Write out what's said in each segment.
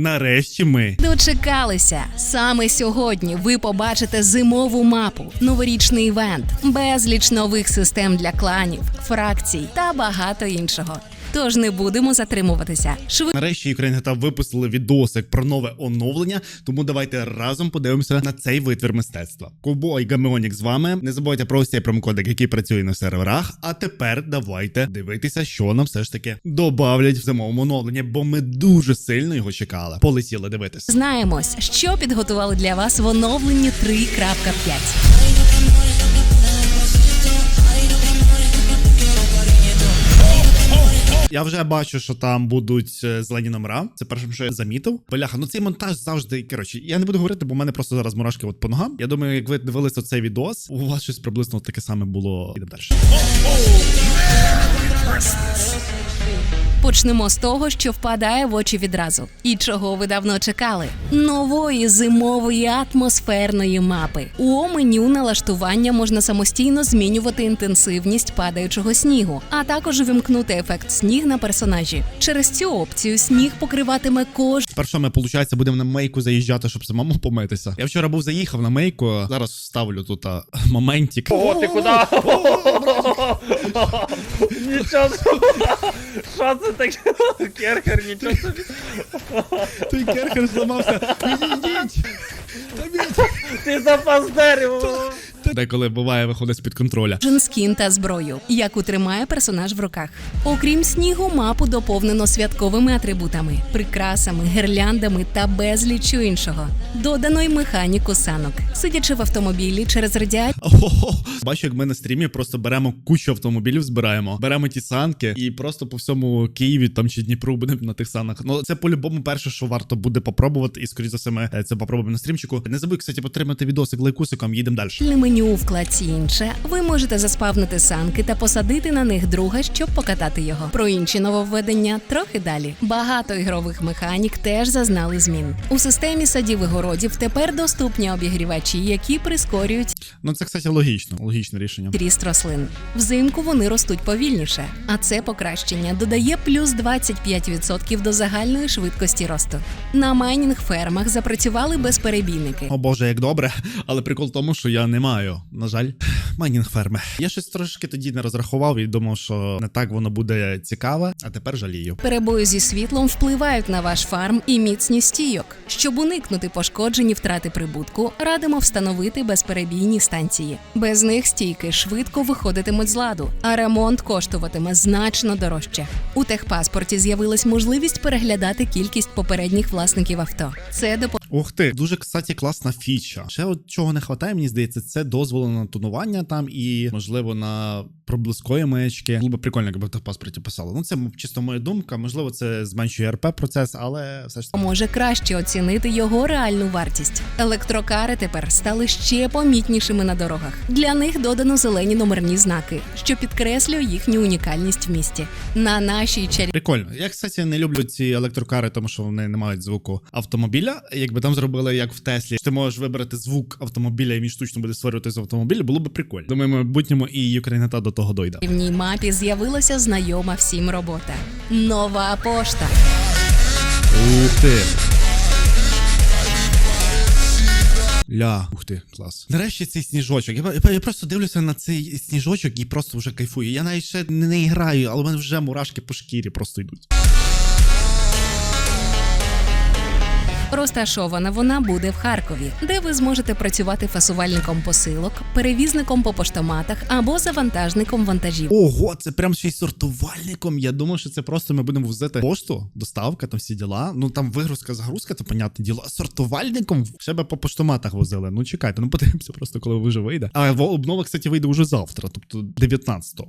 Нарешті ми. Дочекалися саме сьогодні. Ви побачите зимову мапу, новорічний івент, безліч нових систем для кланів, фракцій та багато іншого. Тож не будемо затримуватися. Швидко Нарешті Ukraine GTA випустили відосик про нове оновлення, тому давайте разом подивимося на цей витвір мистецтва. Ковбой Гамеонік з вами. Не забувайте про ось цей промокодик, який працює на серверах. А тепер давайте дивитися, що нам все ж таки добавлять в зимовому оновленні, бо ми дуже сильно його чекали. Полетіли дивитися. знаємось, що підготували для вас в оновленні 3.5. Я вже бачу, що там будуть е, зелені номера. Це першим, що я замітив. Бляха, ну цей монтаж завжди. Коротше, я не буду говорити, бо в мене просто зараз мурашки от по ногам. Я думаю, як ви дивилися цей відос, у вас щось приблизно таке саме було. Ідемо далі. Почнемо з того, що впадає в очі відразу. І чого ви давно чекали? Нової зимової атмосферної мапи. У меню налаштування можна самостійно змінювати інтенсивність падаючого снігу, а також вимкнути ефект сніг на персонажі. Через цю опцію сніг покриватиме кожен Тепер ми, виходить, будемо на мейку заїжджати, щоб самому помитися. Я вчора був заїхав на мейку. Зараз вставлю тут а, моментик. О, ти куди? Нічого. Що це таке? Керхер, нічого собі. Той керхер зламався. Ти запас дерево. Деколи буває, виходить з-під контроля. скін та зброю, яку тримає персонаж в руках. Окрім снігу, мапу доповнено святковими атрибутами, прикрасами, гірляндами та безліччю іншого. Додано й механіку санок. Сидячи в автомобілі через радіацію. Бачу, як ми на стрімі просто беремо кучу автомобілів, збираємо, беремо ті санки і просто по всьому Києві там чи Дніпру будемо на тих санах. Ну це по-любому перше, що варто буде попробувати, і скоріше за все ми е, це попробуємо на стрімчику. Не забудь, кстати, підтримати відосик лайкусиком, їдемо далі. Меню вкладці інше ви можете заспавнити санки та посадити на них друга, щоб покатати його. Про інші нововведення трохи далі. Багато ігрових механік теж зазнали змін. У системі садів і городів тепер доступні обігрівачі, які прискорюють Ну це, кстати, логічно, логічне рішення. ріст рослин. Взимку вони ростуть повільніше, а це покращення додає плюс 25% до загальної швидкості росту. На майнінг фермах запрацювали безперебійники. О боже, як добре. Але прикол в тому, що я не маю, на жаль, майнінг ферми. Я щось трошки тоді не розрахував і думав, що не так воно буде цікаве, а тепер жалію. Перебої зі світлом впливають на ваш фарм і міцність стійок. Щоб уникнути пошкоджень і втрати прибутку, радимо встановити безперебійні станції. Без них стійки швидко виходитимуть з ладу, а ремонт коштуватиме значно дорожче. У техпаспорті з'явилась можливість переглядати кількість попередніх власників авто. Це допомагає Ух ти, дуже кстати, класна фіча. Ще от чого не вистачає, мені здається, це дозволи на тонування там і можливо на проблискові маячки. Було б прикольно, якби в паспорті писало. Ну це чисто моя думка. Можливо, це зменшує РП процес, але все ж таки. може краще оцінити його реальну вартість. Електрокари тепер стали ще помітнішими на дорогах. Для них додано зелені номерні знаки, що підкреслює їхню унікальність в місті. На нашій чарі Прикольно. Я, кстати, не люблю ці електрокари, тому що вони не мають звуку автомобіля. Якби там зробили як в Теслі, що ти можеш вибрати звук автомобіля і він штучно буде створювати з автомобіля, було б прикольно. Думаю, в майбутньому і Ukraine до того дойде. в ній мапі з'явилася знайома всім робота. Нова пошта. Ух ти. Ля, ух ти, клас. Нарешті цей сніжочок. Я, я, я просто дивлюся на цей сніжочок і просто вже кайфую. Я навіть ще не, не граю, але в мене вже мурашки по шкірі просто йдуть. Розташована вона буде в Харкові, де ви зможете працювати фасувальником посилок, перевізником по поштоматах або завантажником вантажів. Ого, це прям ще й сортувальником. Я думав, що це просто ми будемо возити пошту, доставка, там всі діла. Ну там вигрузка, загрузка, то понятне діло. А сортувальником ще би по поштоматах возили. Ну чекайте, ну подивимося просто, коли вже вийде. А обнова, кстати, вийде уже завтра, тобто 19-го.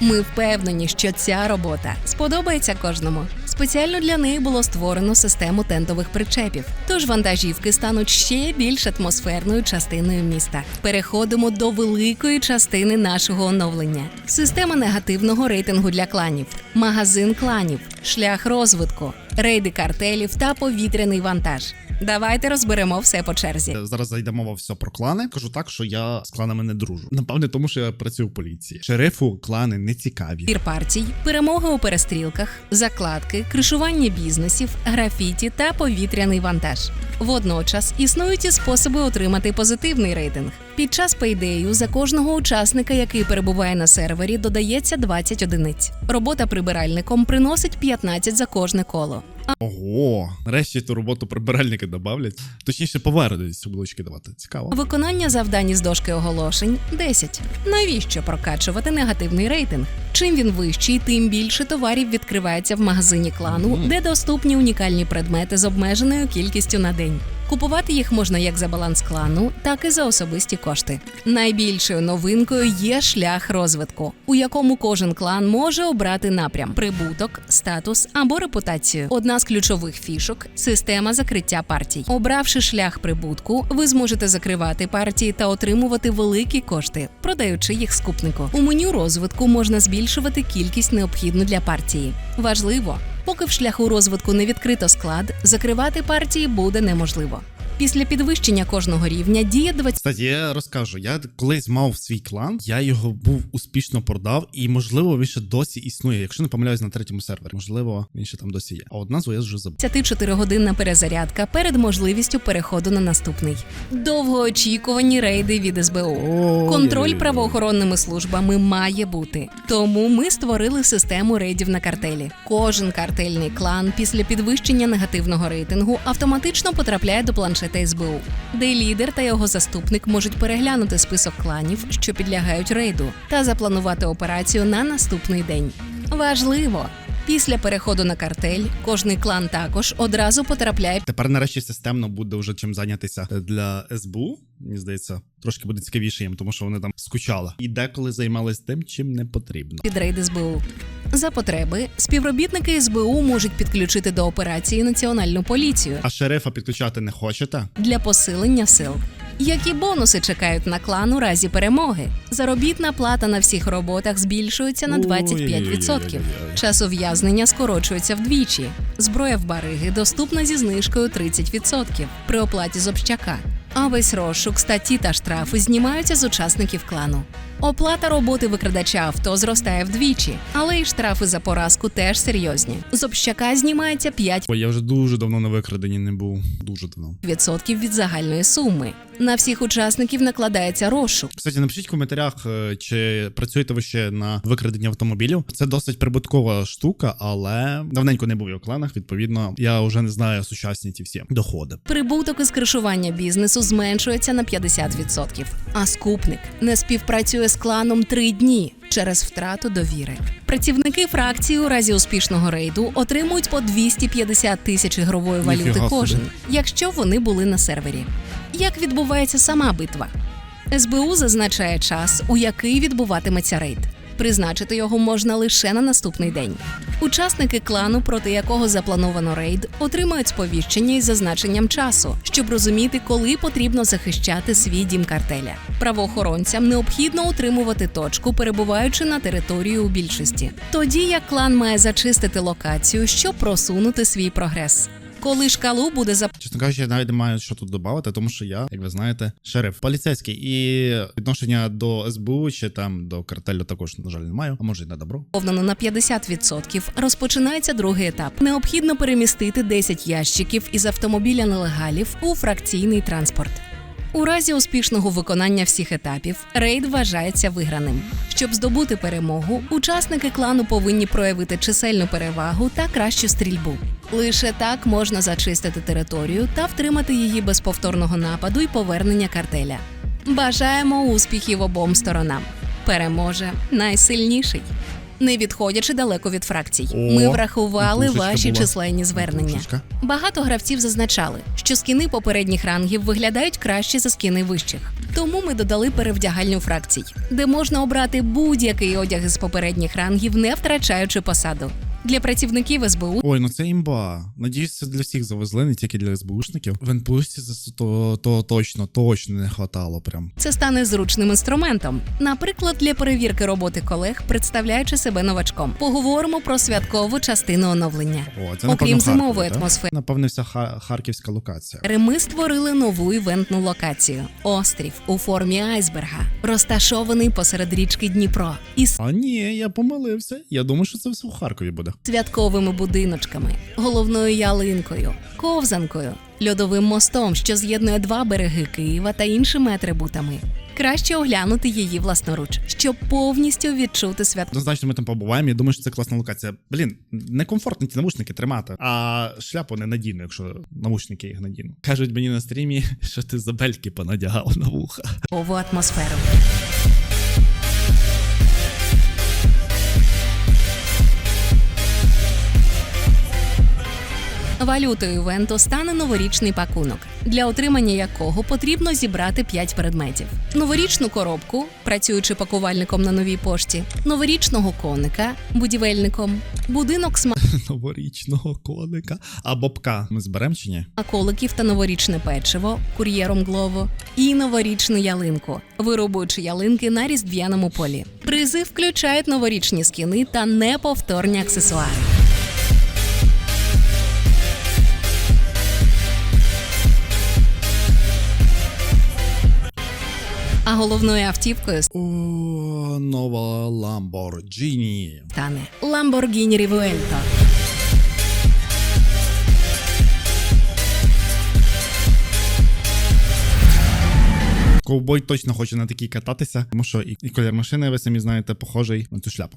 Ми впевнені, що ця робота сподобається кожному. Спеціально для неї було створено систему тентових причепів. Тож вантажівки стануть ще більш атмосферною частиною міста. Переходимо до великої частини нашого оновлення: система негативного рейтингу для кланів, магазин кланів, шлях розвитку, рейди картелів та повітряний вантаж. Давайте розберемо все по черзі. Е, Зараз зайде мова все про клани. Кажу так, що я з кланами не дружу. Напевне, тому що я працюю в поліції. Шерифу клани не цікаві. Пір партій, перемоги у перестрілках, закладки, кришування бізнесів, графіті та повітряний вантаж. Водночас існують і способи отримати позитивний рейтинг. Під час пейдею за кожного учасника, який перебуває на сервері, додається 20 одиниць. Робота прибиральником приносить 15 за кожне коло. Ого, нарешті ту роботу прибиральники добавлять. Точніше, повернуть цю булочки давати. Цікаво. Виконання завдань із дошки оголошень 10. Навіщо прокачувати негативний рейтинг? Чим він вищий, тим більше товарів відкривається в магазині клану, де доступні унікальні предмети з обмеженою кількістю на день. Купувати їх можна як за баланс клану, так і за особисті кошти. Найбільшою новинкою є шлях розвитку, у якому кожен клан може обрати напрям: прибуток, статус або репутацію. Одна з ключових фішок система закриття партій. Обравши шлях прибутку, ви зможете закривати партії та отримувати великі кошти, продаючи їх скупнику. У меню розвитку можна збільшувати кількість необхідну для партії. Важливо, поки в шляху розвитку не відкрито склад, закривати партії буде неможливо. Після підвищення кожного рівня діє 20 Кстати, я розкажу. Я колись мав свій клан, я його був успішно продав, і можливо він ще досі існує. Якщо не помиляюсь на третьому сервері, можливо, він ще там досі є. А назву я вже забув. 24-годинна перезарядка перед можливістю переходу на наступний. Довгоочікувані рейди від СБУ. Контроль правоохоронними службами має бути. Тому ми створили систему рейдів на картелі. Кожен картельний клан після підвищення негативного рейтингу автоматично потрапляє до планшета СБУ, де лідер та його заступник можуть переглянути список кланів, що підлягають рейду, та запланувати операцію на наступний день. Важливо! Після переходу на картель кожний клан також одразу потрапляє Тепер нарешті системно буде вже чим зайнятися для СБУ. Мені здається, трошки буде цікавіше їм, тому що вони там скучали. І деколи займались тим, чим не потрібно. під рейди СБУ. За потреби співробітники СБУ можуть підключити до операції національну поліцію А шерифа підключати не хочете? для посилення сил. Які бонуси чекають на клан у разі перемоги? Заробітна плата на всіх роботах збільшується на 25%. Час ув'язнення скорочується вдвічі. Зброя в бариги доступна зі знижкою 30% при оплаті з общака. А весь розшук, статті та штрафи знімаються з учасників клану. Оплата роботи викрадача авто зростає вдвічі, але й штрафи за поразку теж серйозні. З общака знімається 5% я вже дуже давно на викраденні не був. Дуже давно. відсотків від загальної суми. На всіх учасників накладається розшук. Кстати, напишіть в коментарях, е, чи працюєте ви ще на викраденні автомобілів. Це досить прибуткова штука, але давненько не був я у кланах. Відповідно, я вже не знаю сучасні ті всі доходи. Прибуток із кришування бізнесу зменшується на 50%. А скупник не співпрацює з кланом три дні через втрату довіри. Працівники фракції у разі успішного рейду отримують по 250 тисяч ігрової валюти кожен, якщо вони були на сервері. Як відбувається сама битва? СБУ зазначає час, у який відбуватиметься рейд. Призначити його можна лише на наступний день. Учасники клану, проти якого заплановано рейд, отримають сповіщення із зазначенням часу, щоб розуміти, коли потрібно захищати свій дім картеля. Правоохоронцям необхідно утримувати точку, перебуваючи на території у більшості. Тоді як клан має зачистити локацію, щоб просунути свій прогрес. Коли шкалу буде за Чесно кажучи, я навіть не маю що тут додати, тому що я, як ви знаєте, шериф поліцейський і відношення до СБУ чи там до картелю також, на жаль, не маю, а може й на добро. Повнено на 50%, розпочинається другий етап. Необхідно перемістити 10 ящиків із автомобіля нелегалів у фракційний транспорт. У разі успішного виконання всіх етапів рейд вважається виграним. Щоб здобути перемогу, учасники клану повинні проявити чисельну перевагу та кращу стрільбу. Лише так можна зачистити територію та втримати її без повторного нападу і повернення картеля. Бажаємо успіхів обом сторонам. Переможе найсильніший. Не відходячи далеко від фракцій, О, ми врахували ваші була. численні звернення. Пушечка. Багато гравців зазначали, що скіни попередніх рангів виглядають краще за скіни вищих. Тому ми додали перевдягальню фракцій, де можна обрати будь-який одяг із попередніх рангів, не втрачаючи посаду. Для працівників СБУ Ой, ну це імба. Надіюсь, це для всіх завезли, не тільки для СБУшників. В НПУсі за- то, то точно, точно не хватало прям. це стане зручним інструментом. Наприклад, для перевірки роботи колег, представляючи себе новачком. Поговоримо про святкову частину оновлення. О, це Окрім зимової атмосфери. Напевне, вся харківська локація. Ми створили нову івентну локацію острів у формі айсберга, розташований посеред річки Дніпро із А ні, я помилився. Я думаю, що це все у Харкові буде. Святковими будиночками, головною ялинкою, ковзанкою, льодовим мостом, що з'єднує два береги Києва та іншими атрибутами. Краще оглянути її власноруч, щоб повністю відчути свят. Однозначно, ми там побуваємо. Я думаю, що це класна локація. Блін, некомфортно ті навушники тримати, а шляпу не надійно, якщо навушники їх надійно. Кажуть мені на стрімі, що ти забельки понадягав на вуха. Ову атмосферу. Валютою івенту стане новорічний пакунок, для отримання якого потрібно зібрати 5 предметів: новорічну коробку, працюючи пакувальником на новій пошті, новорічного коника, будівельником, будинок сма Новорічного коника. А бобка ми зберемо чи ні? смаколиків та новорічне печиво, кур'єром Глово і новорічну ялинку, вирубуючи ялинки на різдвяному полі. Призи включають новорічні скіни та неповторні аксесуари. А головною автівкою О, нова Lamborghini. стане Lamborghini Rivuelto. Ковбой точно хоче на такій кататися, тому що і, і колір машини, ви самі знаєте, похожий на цю шляпу.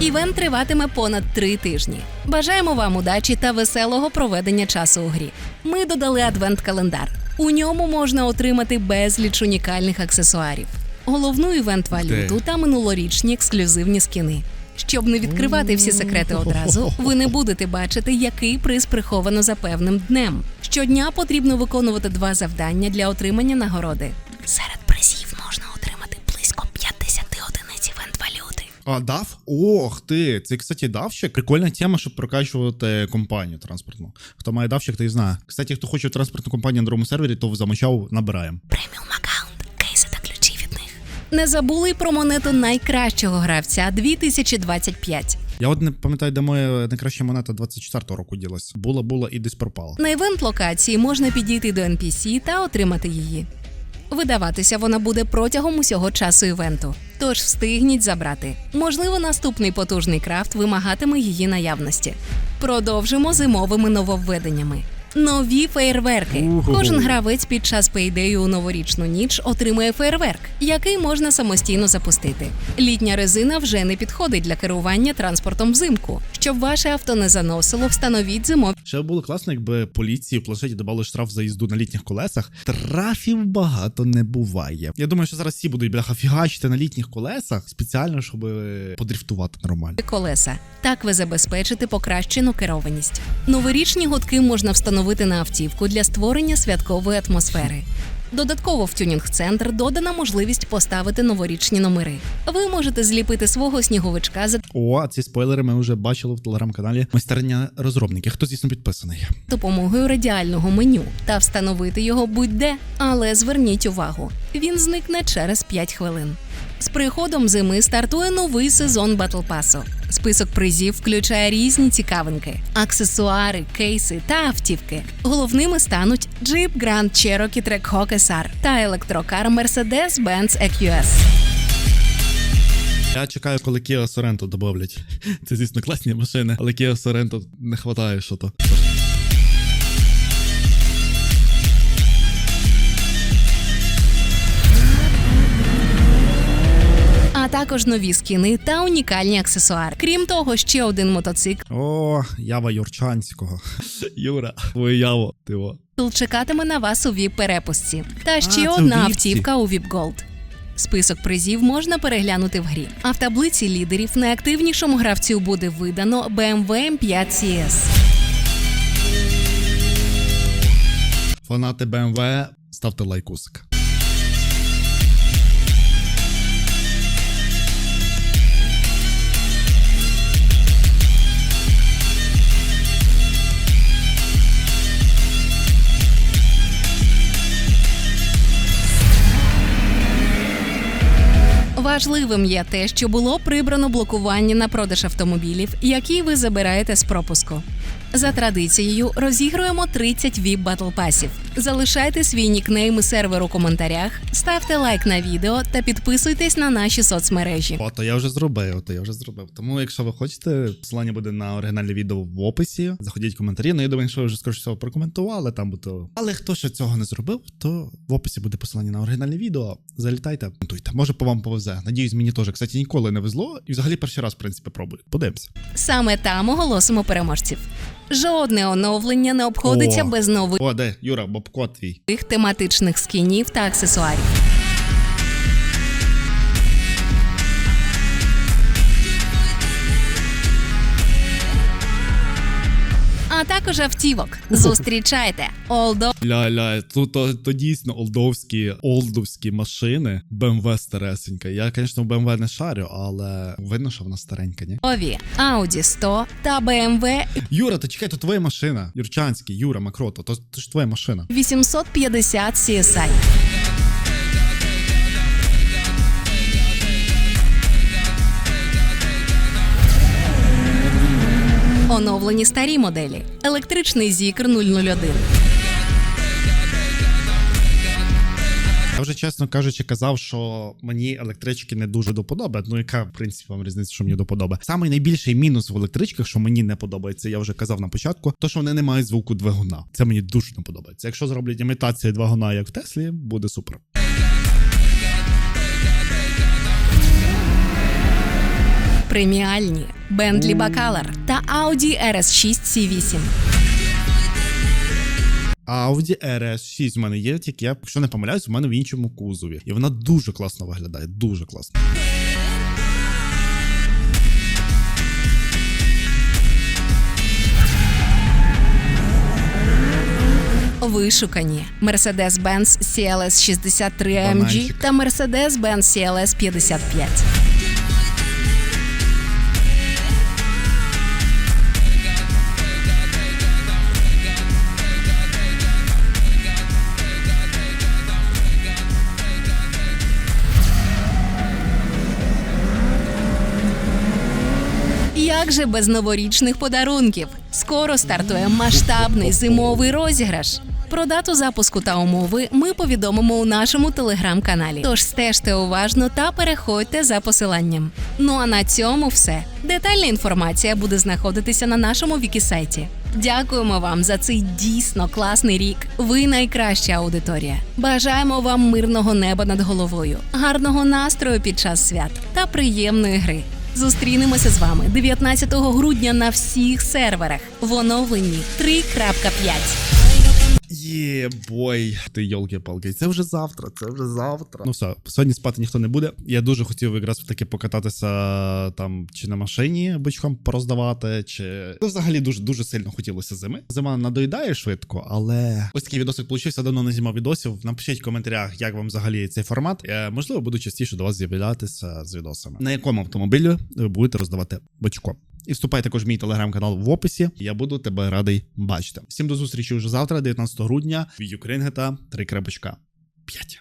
Івент триватиме понад три тижні. Бажаємо вам удачі та веселого проведення часу у грі. Ми додали адвент-календар. У ньому можна отримати безліч унікальних аксесуарів, головну івент-валюту та минулорічні ексклюзивні скіни. Щоб не відкривати всі секрети одразу, ви не будете бачити, який приз приховано за певним днем. Щодня потрібно виконувати два завдання для отримання нагороди. Серед А дав? Ох ти! Це, кстати, давщик. Прикольна тема, щоб прокачувати компанію транспортну. Хто має давщик, той знає. Кстати, хто хоче транспортну компанію на другому сервері, то замочав набираємо. преміум аккаунт, кейси та ключі від них. Не забули й про монету найкращого гравця 2025. Я от не пам'ятаю, де моя найкраща монета 24-го року ділась. Була, була і десь пропала. На івент локації можна підійти до NPC та отримати її. Видаватися вона буде протягом усього часу івенту, тож встигніть забрати. Можливо, наступний потужний крафт вимагатиме її наявності. Продовжимо зимовими нововведеннями. Нові феєрверки. Уху. Кожен гравець під час пейдею у новорічну ніч отримує феєрверк, який можна самостійно запустити. Літня резина вже не підходить для керування транспортом взимку. Щоб ваше авто не заносило, встановіть зимові Ще було класно, якби поліції в планшеті додали штраф за їзду на літніх колесах. Трафів багато не буває. Я думаю, що зараз всі будуть бляха фігачити на літніх колесах спеціально, щоб подрифтувати нормально. колеса. Так ви забезпечите покращену керованість. Новорічні гудки можна встановити на автівку для створення святкової атмосфери. Додатково в тюнінг-центр додана можливість поставити новорічні номери. Ви можете зліпити свого сніговичка за О, а ці спойлери ми вже бачили в телеграм-каналі майстерня розробників. Хто звісно підписаний? допомогою радіального меню та встановити його будь-де. Але зверніть увагу, він зникне через 5 хвилин. З приходом зими стартує новий сезон Батл Пасу. Список призів включає різні цікавинки, аксесуари, кейси та автівки. Головними стануть Jeep Grand Cherokee Trackhawk SR та електрокар Mercedes-Benz EQS. Я чекаю, коли Kia Sorento добавлять. Це, звісно, класні машини, але Kia Sorento не вистачає що то. Також нові скіни та унікальні аксесуари. Крім того, ще один мотоцикл О, Ява Юрчанського. Юра, твоє яво, ти о. чекатиме на вас у віп перепустці. Та ще одна автівка у VIP Gold. Список призів можна переглянути в грі. А в таблиці лідерів найактивнішому гравцю буде видано BMW M5 CS. Фанати BMW, ставте лайкусик. Важливим є те, що було прибрано блокування на продаж автомобілів, які ви забираєте з пропуску. За традицією розігруємо 30 VIP Battle пасів. Залишайте свій нікнейм і сервер у коментарях, ставте лайк на відео та підписуйтесь на наші соцмережі. О, то я вже зробив, то я вже зробив. Тому, якщо ви хочете, посилання буде на оригінальне відео в описі. Заходіть в коментарі. Ну, я думаю, що ви вже скоріше всього прокоментували там, бо то. Але хто ще цього не зробив, то в описі буде посилання на оригінальне відео. Залітайте, коментуйте. Може, по вам повезе. Надіюсь, мені теж, кстати, ніколи не везло. І взагалі перший раз, в принципі, пробую. Подивимося. Саме там оголосимо переможців. Жодне оновлення не обходиться О. без нових О, де, Юра, бобко твій. тематичних скінів та аксесуарів. А також автівок. Зустрічайте Олдо Ля-ля, тут то, то дійсно олдовські, олдовські машини. BMW старесенька. Я, звісно, в BMW не шарю, але видно, що вона старенька, ні? Ові, Audi 100 та BMW Юра, то чекай, то твоя машина. Юрчанський, Юра Макрото, то, то ж твоя машина. 850 CSI. Оновлені старі моделі. Електричний Зікр 001. Я вже чесно кажучи, казав, що мені електрички не дуже до. Ну, яка, в принципі, вам різниця, що мені до подоби. Самий найбільший мінус в електричках, що мені не подобається, я вже казав на початку, то що вони не мають звуку двигуна. Це мені дуже не подобається. Якщо зроблять імітацію двигуна, як в Теслі, буде супер. Преміальні Bentley Bacalar та Audi RS6 C8. Audi RS6 в мене є, тільки я, якщо не помиляюсь, у мене в іншому кузові. І вона дуже класно виглядає, дуже класно. Вишукані Mercedes-Benz CLS 63 AMG Бананчик. та Mercedes-Benz CLS 55. Як же без новорічних подарунків? Скоро стартує масштабний зимовий розіграш. Про дату запуску та умови ми повідомимо у нашому телеграм-каналі. Тож стежте уважно та переходьте за посиланням. Ну а на цьому все. Детальна інформація буде знаходитися на нашому вікісайті. Дякуємо вам за цей дійсно класний рік. Ви найкраща аудиторія. Бажаємо вам мирного неба над головою, гарного настрою під час свят та приємної гри. Зустрінемося з вами 19 грудня на всіх серверах в оновленні 3.5. Є бой. Ти йолки-палки. Це вже завтра, це вже завтра. Ну все, сьогодні спати ніхто не буде. Я дуже хотів якраз таки покататися там чи на машині бочком пороздавати, чи ну, взагалі дуже дуже сильно хотілося зими. Зима надоїдає швидко, але ось такий відосик получився. Давно не знімав відосів. Напишіть в коментарях, як вам взагалі цей формат. Я, можливо, буду частіше до вас з'являтися з відосами. На якому автомобілі ви будете роздавати бочко. І вступай також в мій телеграм-канал в описі. Я буду тебе радий бачити. Всім до зустрічі вже завтра, 19 грудня, в Юкрингета 3.5.